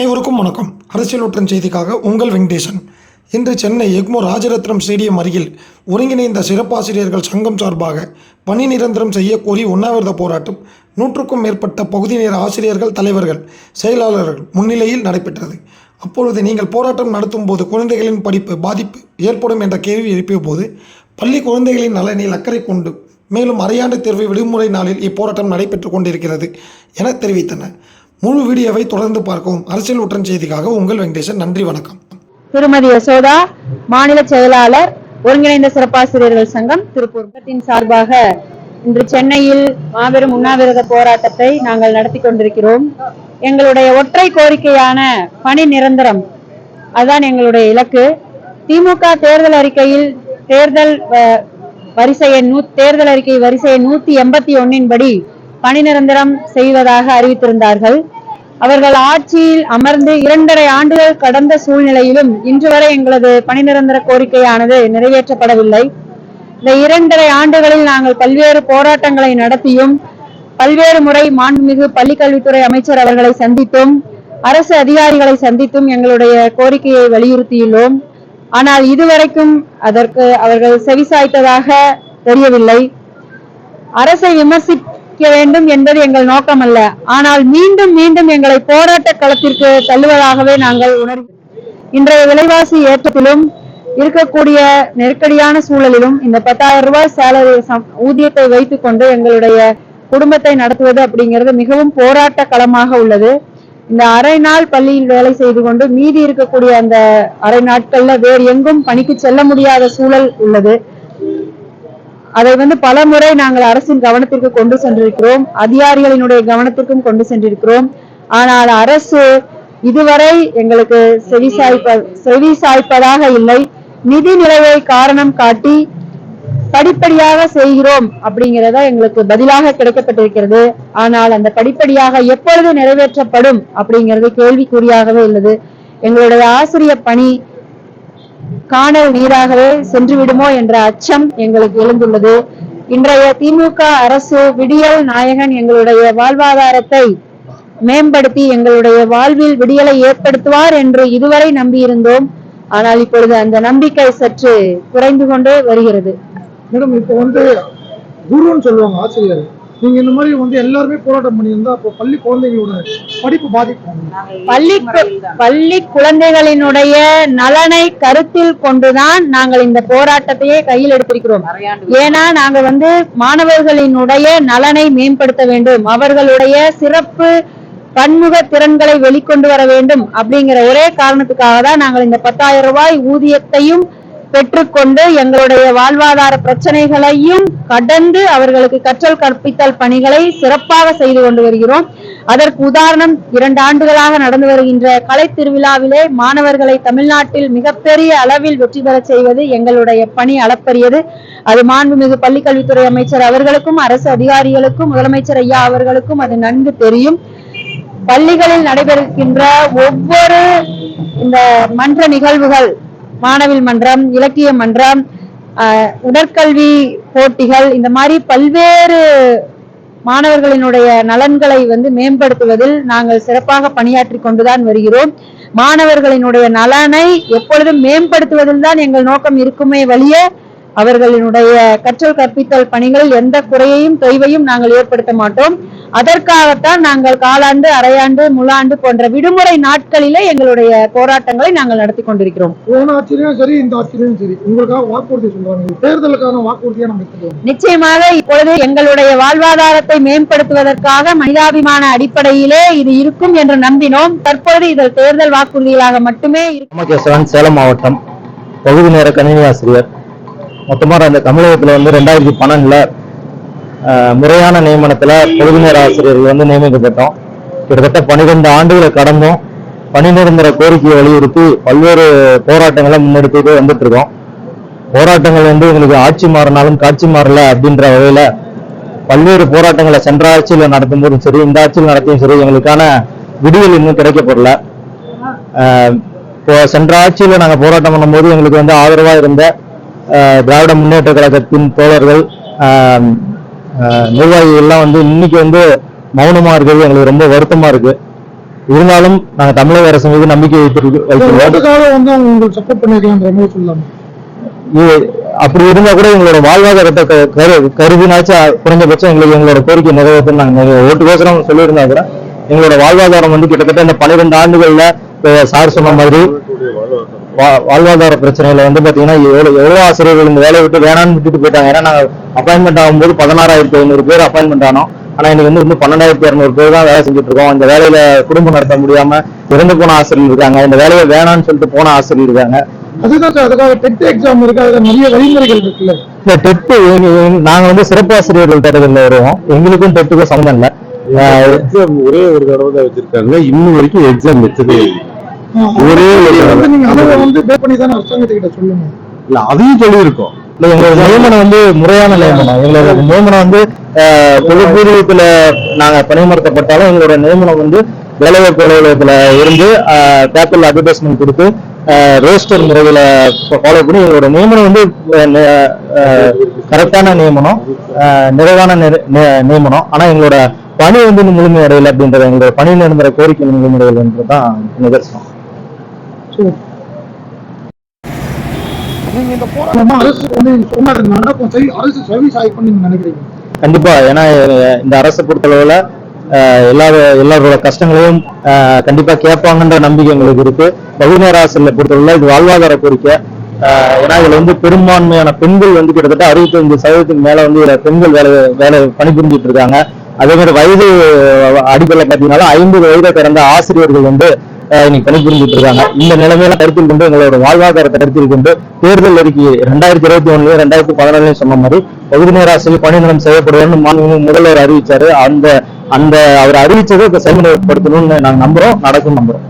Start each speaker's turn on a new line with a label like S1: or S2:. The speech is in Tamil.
S1: அனைவருக்கும் வணக்கம். அரசியல் ஒற்றன் செய்திக்காக உங்கள் வெங்கடேசன். இன்று சென்னை எக்மோ ராஜரத்னம் ஸ்டேடியம் அருகில் ஒருங்கிணைந்த சிறப்பாசிரியர்கள் சங்கம் சார்பாக பணி நிரந்தரம் செய்யக்கோரி உண்ணாவிரத போராட்டம். நூற்றுக்கும் மேற்பட்ட பகுதி நேர ஆசிரியர்கள் தலைவர்கள் செயலாளர்கள் முன்னிலையில் நடைபெற்றது. அப்பொழுது நீங்கள் போராட்டம் நடத்தும் போது குழந்தைகளின் படிப்பு பாதிப்பு ஏற்படும் என்ற கேள்வி எழுப்பிய போது பள்ளி குழந்தைகளின் நலனில் அக்கறை கொண்டு மேலும் அரையாண்டு தேர்வு விடுமுறை நாளில் இப்போராட்டம் நடைபெற்றுக் கொண்டிருக்கிறது என தெரிவித்தனர். முழு வீடியோவை தொடர்ந்து பார்க்கவும் அரசியல் ஒற்றன் செய்திக்காக உங்கள் வெங்கடேசன் நன்றி வணக்கம்.
S2: திருமதி யசோதா மாநில செயலாளர் ஒருங்கிணைந்த சிறப்பாசிரியர்கள் சங்கம் திருப்பூர் சார்பாக இன்று சென்னையில் மாபெரும் உண்ணாவிரத போராட்டத்தை நாங்கள் நடத்தி கொண்டிருக்கிறோம். எங்களுடைய ஒற்றை கோரிக்கையான பணி நிரந்தரம் அதுதான் எங்களுடைய இலக்கு. திமுக தேர்தல் அறிக்கையில் தேர்தல் வரிசையை வரிசை எண் தேர்தல் அறிக்கை வரிசை நூத்தி எண்பத்தி ஒன்னின் படி பணி நிரந்தரம் செய்வதாக அறிவித்திருந்தார்கள். அவர்கள் ஆட்சியில் அமர்ந்து இரண்டரை ஆண்டுகள் கடந்த சூழ்நிலையிலும் இன்று வரை எங்களது பணி நிரந்தர கோரிக்கையானது நிறைவேற்றப்படவில்லை. இந்த இரண்டரை ஆண்டுகளில் நாங்கள் பல்வேறு போராட்டங்களை நடத்தியும் பல்வேறு முறை மாண்புமிகு பள்ளிக்கல்வித்துறை அமைச்சர் அவர்களை சந்தித்தும் அரசு அதிகாரிகளை சந்தித்தும் எங்களுடைய கோரிக்கையை வலியுறுத்தியுள்ளோம். ஆனால் இதுவரைக்கும் அதற்கு அவர்கள் செவிசாய்த்ததாக தெரியவில்லை. அரசை விமர்சி வைக்க வேண்டும் என்பது எங்கள் நோக்கம் அல்ல ஆனால் மீண்டும் மீண்டும் எங்களை போராட்ட களத்திற்கு தள்ளுவதாகவே நாங்கள் உணர் இன்றைய விலைவாசி ஏற்றத்திலும் இருக்கக்கூடிய நெருக்கடியான சூழலிலும் இந்த பத்தாயிரம் ரூபாய் சேலரி ஊதியத்தை வைத்துக் கொண்டு எங்களுடைய குடும்பத்தை நடத்துவது அப்படிங்கிறது மிகவும் போராட்ட களமாக உள்ளது. இந்த அரை நாள் பள்ளியில் வேலை செய்து கொண்டு மீதி இருக்கக்கூடிய அந்த அரை நாட்கள்ல வேறு எங்கும் பணிக்கு செல்ல முடியாத சூழல் உள்ளது. அதை வந்து பல முறை நாங்கள் அரசின் கவனத்திற்கு கொண்டு சென்றிருக்கிறோம். அதிகாரிகளினுடைய கவனத்திற்கும் கொண்டு சென்றிருக்கிறோம். ஆனால் அரசு இதுவரை எங்களுக்கு செவி சாய்ப்ப செவி சாய்ப்பதாக இல்லை. நிதி நிலையை காரணம் காட்டி படிப்படியாக செய்கிறோம் அப்படிங்கிறத எங்களுக்கு பதிலாக கிடைக்கப்பட்டிருக்கிறது. ஆனால் அந்த படிப்படியாக எப்பொழுது நிறைவேற்றப்படும் அப்படிங்கிறது கேள்விக்குறியாகவே உள்ளது. எங்களுடைய ஆசிரியர் பணி காணல் நீராகவே சென்று விடுமோ என்ற அச்சம் எங்களுக்கு எழுந்துள்ளது. இன்றைய திமுக அரசு விடியல் நாயகன் எங்களுடைய வாழ்வாதாரத்தை மேம்படுத்தி எங்களுடைய வாழ்வில் விடியலை ஏற்படுத்துவார் என்று இதுவரை நம்பியிருந்தோம். ஆனால் இப்பொழுது அந்த நம்பிக்கை சற்று குறைந்து கொண்டே வருகிறது.
S3: மேடம் இப்போ வந்து குருன்னு சொல்லுவாங்க ஆசிரியர். நீங்கள் இந்த மாதிரி வந்து எல்லாருமே போராட்டம் பண்ணியிருந்தா அப்போ பள்ளி குழந்தைகளோட படிப்பு பாதிக்கும்.
S2: பள்ளி பள்ளி குழந்தைகளினுடைய நலனை கருத்தில் கொண்டுதான் நாங்கள் இந்த போராட்டத்தையே கையில் எடுத்திருக்கிறோம். ஏன்னா நாங்க வந்து மாணவர்களினுடைய நலனை மேம்படுத்த வேண்டும். அவர்களுடைய சிறப்பு பன்முக திறன்களை வெளிக்கொண்டு வர வேண்டும். அப்படிங்கிற ஒரே காரணத்துக்காக தான் நாங்கள் இந்த பத்தாயிரம் ரூபாய் ஊதியத்தையும் பெற்றுக்கொண்டு எங்களுடைய வாழ்வாதார பிரச்சனைகளையும் கடந்து அவர்களுக்கு கற்றல் கற்பித்தல் பணிகளை சிறப்பாக செய்து கொண்டு வருகிறோம். அதற்கு உதாரணம் இரண்டு ஆண்டுகளாக நடந்து வருகின்ற கலை திருவிழாவிலே மாணவர்களை தமிழ்நாட்டில் மிகப்பெரிய அளவில் வெற்றி பெறச் செய்வது எங்களுடைய பணி அளப்பரியது. அது மாண்புமிகு பள்ளிக்கல்வித்துறை அமைச்சர் அவர்களுக்கும் அரசு அதிகாரிகளுக்கும் முதலமைச்சர் ஐயா அவர்களுக்கும் அது நன்கு தெரியும். பள்ளிகளில் நடைபெறுகின்ற ஒவ்வொரு இந்த மன்ற நிகழ்வுகள் மாணவில் மன்றம் இலக்கிய மன்றம் உடற்கல்வி போட்டிகள் இந்த மாதிரி பல்வேறு மாணவர்களினுடைய நலன்களை வந்து மேம்படுத்துவதில் நாங்கள் சிறப்பாக பணியாற்றி கொண்டுதான் வருகிறோம். மாணவர்களினுடைய நலனை எப்பொழுதும் மேம்படுத்துவதில் தான் எங்கள் நோக்கம் இருக்குமே வழிய அவர்களினுடைய கற்றல் கற்பித்தல் பணிகளில் எந்த குறையையும் தொய்வையும் நாங்கள் ஏற்படுத்த மாட்டோம். அதற்காகத்தான் நாங்கள் காலாண்டு அரையாண்டு முழாண்டு போன்ற விடுமுறை நாட்களிலே எங்களுடைய போராட்டங்களை நாங்கள் நடத்தி கொண்டிருக்கிறோம்.
S3: போன ஆச்சரியம்? சரி இந்த ஆச்சரியம் சரி. உங்களுக்காக வாக்குறுதி சொல்றாங்க இது தேர்தலுக்கான வாக்குறுதியா நம்ம எடுத்துக்கலாம்
S2: நிச்சயமாக இப்பொழுது எங்களுடைய வாழ்வாதாரத்தை மேம்படுத்துவதற்காக மனிதாபிமான அடிப்படையிலே இது இருக்கும் என்று நம்பினோம். தற்பொழுது இதில் தேர்தல் வாக்குறுதிகளாக மட்டுமே இருக்கும்
S4: சேலம் மாவட்டம் பகுதி நேர கணினி ஆசிரியர் மொத்தமாக அந்த தமிழகத்தில் வந்து ரெண்டாயிரத்தி பன்னெண்டுல முறையான நியமனத்தில் பகுதி ஆசிரியர்கள் வந்து நியமிக்கப்பட்டோம். கிட்டத்தட்ட பன்னிரெண்டு ஆண்டுகளை கடந்தும் பணி நிரந்தர கோரிக்கையை வலியுறுத்தி பல்வேறு போராட்டங்களை முன்னெடுத்துட்டு வந்துட்டு இருக்கோம் போராட்டங்கள் வந்து எங்களுக்கு ஆட்சி மாறினாலும் காட்சி மாறல அப்படின்ற வகையில பல்வேறு போராட்டங்களை சென்ற ஆட்சியில் நடத்தும் போதும் சரி இந்த ஆட்சியில் நடத்தியும் சரி எங்களுக்கான விடுதல் இன்னும் கிடைக்கப்படல இப்போ சென்ற ஆட்சியில் நாங்கள் போராட்டம் பண்ணும்போது எங்களுக்கு வந்து ஆதரவாக இருந்த திராவிட முன்னேற்ற கழகத்தின் தோழர்கள் ஆஹ் ஆஹ் நிர்வாகிகள் எல்லாம் வந்து இன்னைக்கு வந்து மௌனமா இருக்கிறது எங்களுக்கு ரொம்ப வருத்தமா இருக்கு. இருந்தாலும் நாங்க தமிழக அரசு மீது நம்பிக்கை வைத்திருக்கு வைத்துள்ளோம்.
S3: ஓட்டுக்காக வந்து அவங்க உங்களுக்கு சப்போர்ட் பண்ணிருக்கலான்ற மாதிரி சொல்லலாம்
S4: இது- அப்படி இருந்தா கூட எங்களோட வாழ்வாதாரத்தை க- கரு- கருதினாச்சும் குறைஞ்சபட்சம் எங்களுக்கு எங்களோட கோரிக்கை நிறைவேற்றும் நாங்க ஓட்டுக்கோசரம் சொல்லியிருந்தா கூட எங்களோட வாழ்வாதாரம் வந்து கிட்டத்தட்ட இந்த பன்னிரெண்டு ஆண்டுகள்ல சார் சொன்ன மாதிரி வாழ்வாதார பிரச்சனையில வந்து பாத்தீங்கன்னா எவ்வளவு எவ்வளவு ஆசிரியர்கள் இந்த வேலையை விட்டு வேணாம்னு விட்டுட்டு போயிட்டாங்க. ஏன்னா நாங்க அப்பாயின்மெண்ட் ஆகும்போது பதினாறாயிரத்தி ஐநூறு பேர் அப்பாயின்மெண்ட் ஆனோம். ஆனா இன்னைக்கு வந்து இன்னும் பன்னெண்டாயிரத்தி இரநூறு பேர் தான் வேலை செஞ்சுட்டு இருக்கோம். இந்த வேலையில குடும்பம் நடத்த முடியாம இறந்து போன ஆசிரியர் இருக்காங்க. இந்த வேலையை வேணாம்னு சொல்லிட்டு போன ஆசிரியர் இருக்காங்க.
S3: சார் அதுக்காக டெட் எக்ஸாம் இருக்கு. அதுல நிறைய வழிமுறைகள் இருக்குல்ல.
S4: இந்த டெட்டு நாங்க வந்து சிறப்பாசிரியர்கள் தரதில் வருவோம். எங்களுக்கும் டெட்டுக்கும் சம்மந்தம் இல்லை.
S5: எக்ஸாம் ஒரே ஒரு தடவை தான் வச்சிருக்காங்க. இன்னும் வரைக்கும் எக்ஸாம் வச்சதே இல்லை.
S3: ஒரே
S5: இல்ல அதையும் சொல்லியிருக்கோம்.
S4: நியமனம் வந்து முறையான நியமனம். எங்களோட நியமனம் வந்து தொழிற்பூர்வத்துல நாங்க பணியமர்த்தப்பட்டாலும் எங்களோட நியமனம் வந்து வேலைவாய்ப்பு அலுவலகத்துல இருந்து பேப்பர்ல அட்வர்டைஸ்மெண்ட் கொடுத்து ரோஸ்டர் முறையில ஃபாலோ பண்ணி எங்களோட நியமனம் வந்து கரெக்டான நியமனம் நிறைவான நியமனம். ஆனா எங்களோட பணி வந்து இன்னும் முழுமையடையல அப்படின்றது எங்களோட பணி நிரந்தர கோரிக்கை முழுமையடையலன்றதுதான் நிதர்சனம். கண்டிப்பா ஏன்னா இந்த அரசை பொறுத்தளவுல எல்லா எல்லாரோட கஷ்டங்களையும் அஹ், கண்டிப்பா கேட்பாங்கன்ற நம்பிக்கை எங்களுக்கு இருக்கு. பகுநேர ஆசிரியர்களை பொறுத்தளவுல இது வாழ்வாதார கோரிக்கை. ஏன்னா இதுல வந்து பெரும்பான்மையான பெண்கள் வந்து கிட்டத்தட்ட அறுபத்தஞ்சு சதவீதத்துக்கு மேல வந்து இதுல பெண்கள் வேலை வேலை பணிபுரிஞ்சிட்டு இருக்காங்க. அதே மாதிரி வயது அடிப்படையில் பார்த்தீங்கன்னா ஐம்பது வயதை பிறந்த ஆசிரியர்கள் வந்து இன்னைக்கு பணிபுரிஞ்சுட்டு இருக்காங்க இந்த நிலைமையில கருத்தில் கொண்டு எங்களோட வாழ்வாதாரத்தை கருத்தில் கொண்டு தேர்தல் அறிக்கை ரெண்டாயிரத்தி இருபத்தி ஒண்ணுலயும் ரெண்டாயிரத்தி பதினாலுலயும் சொன்ன மாதிரி பகுதி நேர ஆசிரியர் பணி நிலம் செய்யப்படுவேன்னு மாண்புமிகு முதல்வர் அறிவிச்சாரு. அந்த அந்த அவர் அறிவிச்சதை இப்ப செயல்முறைப்படுத்தணும்னு நாங்க நம்புறோம் நடக்கும் நம்புறோம்.